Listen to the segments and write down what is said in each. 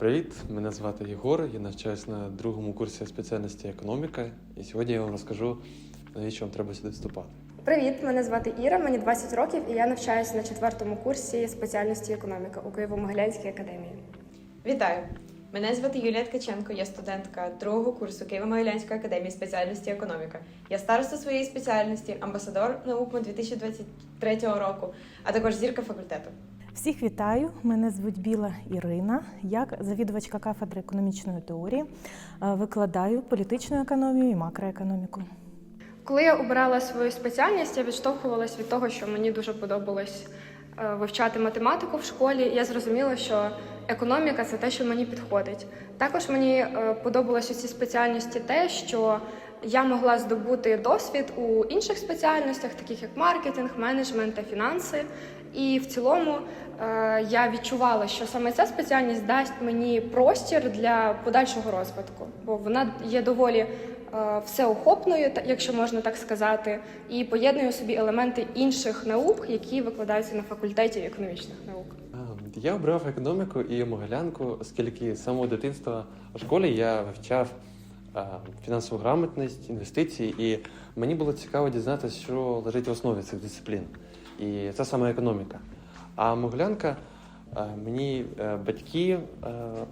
Привіт, мене звати Єгор. Я навчаюсь на другому курсі спеціальності економіка. І сьогодні я вам розкажу, навіщо вам треба сюди вступати. Привіт, мене звати Іра, мені 20 років, і я навчаюся на четвертому курсі спеціальності економіка у Києво-Могилянській академії. Вітаю! Мене звати Юлія Ткаченко, я студентка другого курсу Києво-Могилянської академії спеціальності економіка. Я староста своєї спеціальності, амбасадор наук 2023 року, а також зірка факультету. Всіх вітаю! Мене звуть Біла Ірина. Як завідувачка кафедри економічної теорії е, викладаю політичну економію і макроекономіку. Коли я обирала свою спеціальність, я відштовхувалась від того, що мені дуже подобалось е, вивчати математику в школі. Я зрозуміла, що економіка це те, що мені підходить. Також мені е, подобалось у цій спеціальності те, що я могла здобути досвід у інших спеціальностях, таких як маркетинг, менеджмент та фінанси. І в цілому е, я відчувала, що саме ця спеціальність дасть мені простір для подальшого розвитку, бо вона є доволі е, всеохопною, якщо можна так сказати, і поєднує собі елементи інших наук, які викладаються на факультеті економічних наук. Я обрав економіку і могилянку, оскільки з самого дитинства у школі я вивчав фінансову грамотність, інвестиції, і мені було цікаво дізнатися, що лежить в основі цих дисциплін. І це саме економіка. А могилянка мені е, батьки е,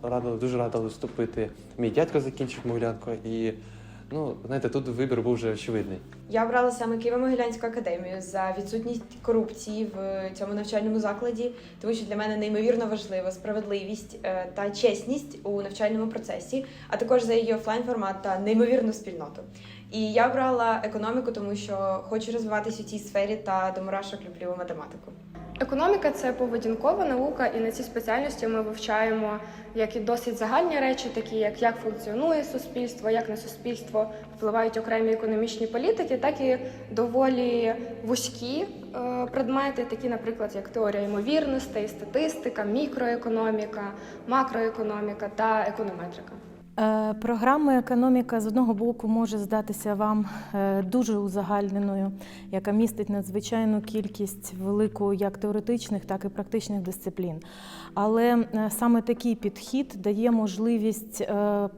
радили, дуже радили вступити. Мій дядько закінчив могилянку, і ну, знаєте, тут вибір був вже очевидний. Я обрала саме Києво-Могилянську академію за відсутність корупції в цьому навчальному закладі, тому що для мене неймовірно важлива справедливість е, та чесність у навчальному процесі, а також за її офлайн формат та неймовірну спільноту. І я обрала економіку, тому що хочу розвиватися у цій сфері та до мурашок люблю математику. Економіка це поведінкова наука, і на цій спеціальності ми вивчаємо як і досить загальні речі, такі як як функціонує суспільство, як на суспільство впливають окремі економічні політики, так і доволі вузькі е, предмети, такі, наприклад, як теорія ймовірностей, статистика, мікроекономіка, макроекономіка та економетрика. Е, Програма економіка з одного боку може здатися вам е, дуже узагальненою, яка містить надзвичайну кількість велику як теоретичних, так і практичних дисциплін. Але е, саме такий підхід дає можливість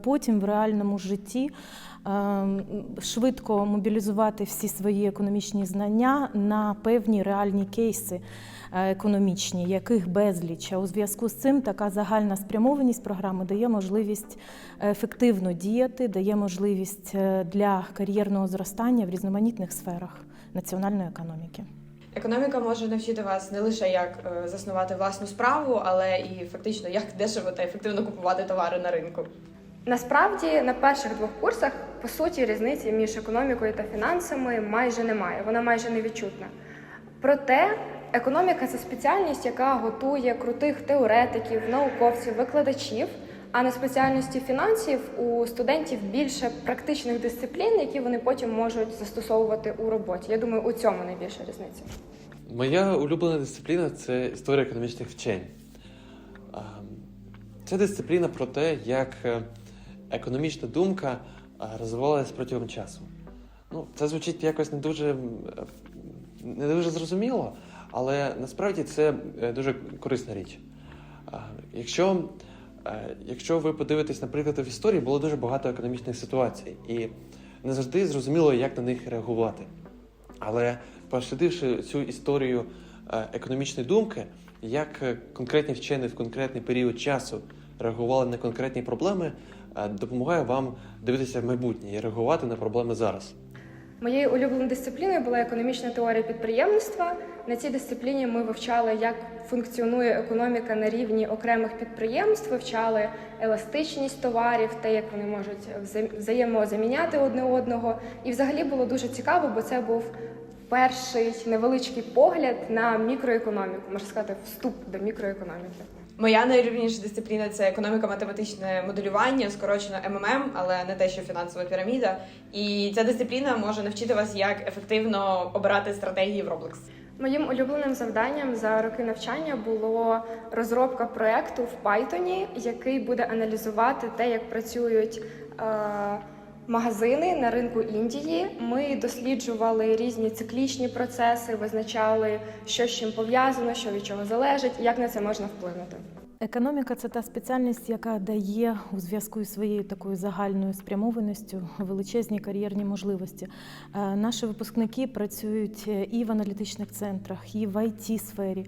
потім в реальному житті швидко мобілізувати всі свої економічні знання на певні реальні кейси е, економічні, яких безліч. А у зв'язку з цим така загальна спрямованість програми дає можливість ефективно діяти, дає можливість е, для кар'єрного зростання в різноманітних сферах національної економіки. Економіка може навчити вас не лише як е, заснувати власну справу, але і фактично як дешево та ефективно купувати товари на ринку. Насправді на перших двох курсах по суті різниці між економікою та фінансами майже немає, вона майже невідчутна. Проте економіка це спеціальність, яка готує крутих теоретиків, науковців, викладачів. А на спеціальності фінансів у студентів більше практичних дисциплін, які вони потім можуть застосовувати у роботі. Я думаю, у цьому найбільша різниця. Моя улюблена дисципліна це історія економічних вчень. Це дисципліна про те, як е, економічна думка розвивалася протягом часу. Ну, це звучить якось не дуже, е, не дуже зрозуміло, але насправді це е, дуже корисна річ. Якщо, е, якщо ви подивитесь, наприклад, в історії було дуже багато економічних ситуацій, і не завжди зрозуміло, як на них реагувати. Але прослідивши цю історію е, економічної думки, як е, конкретні вчені в конкретний період часу реагували на конкретні проблеми, е, допомагає вам дивитися в майбутнє і реагувати на проблеми зараз. Моєю улюбленою дисципліною була економічна теорія підприємництва. На цій дисципліні ми вивчали, як функціонує економіка на рівні окремих підприємств, вивчали еластичність товарів, те, як вони можуть взаємозаміняти одне одного. І взагалі було дуже цікаво, бо це був перший невеличкий погляд на мікроекономіку, можна сказати, вступ до мікроекономіки. Моя найулюбленіша дисципліна це економіко-математичне моделювання, скорочено МММ, але не те, що фінансова піраміда. І ця дисципліна може навчити вас, як ефективно обирати стратегії в Roblox. Моїм улюбленим завданням за роки навчання було розробка проекту в Python, який буде аналізувати те, як працюють е, магазини на ринку Індії. Ми досліджували різні циклічні процеси, визначали, що з чим пов'язано, що від чого залежить, і як на це можна вплинути. Економіка це та спеціальність, яка дає у зв'язку із своєю такою загальною спрямованістю величезні кар'єрні можливості. Е, Наші випускники працюють е, і в аналітичних центрах, і в it сфері,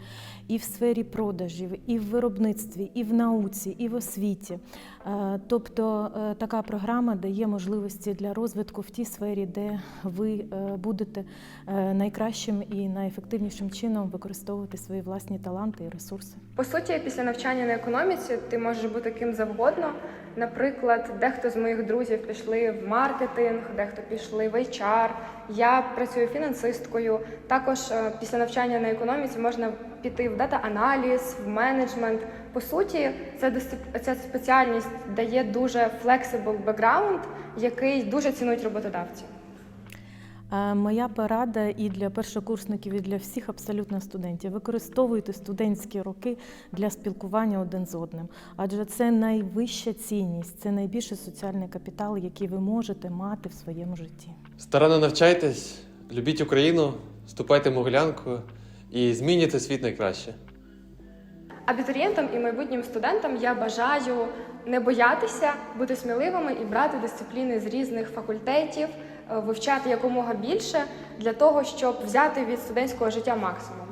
і в сфері продажів, і в виробництві, і в науці, і в освіті. Е, Тобто така програма дає можливості для розвитку в тій сфері, де ви будете найкращим і найефективнішим чином використовувати свої власні таланти і ресурси. По суті, після навчання на економіці ти можеш бути ким завгодно. Наприклад, дехто з моїх друзів пішли в маркетинг, дехто пішли в HR, Я працюю фінансисткою. Також е, після навчання на економіці можна піти в дата-аналіз, в менеджмент. По суті, ця ця спеціальність дає дуже flexible background, який дуже цінують роботодавці. Е, Моя порада і для першокурсників, і для всіх абсолютно студентів. Використовуйте студентські роки для спілкування один з одним, адже це найвища цінність, це найбільший соціальний капітал, який ви можете мати в своєму житті. Старанно навчайтесь, любіть Україну, вступайте в Могилянку і змінюйте світ найкраще. Абітурієнтам і майбутнім студентам я бажаю не боятися, бути сміливими і брати дисципліни з різних факультетів, вивчати якомога більше для того, щоб взяти від студентського життя максимум.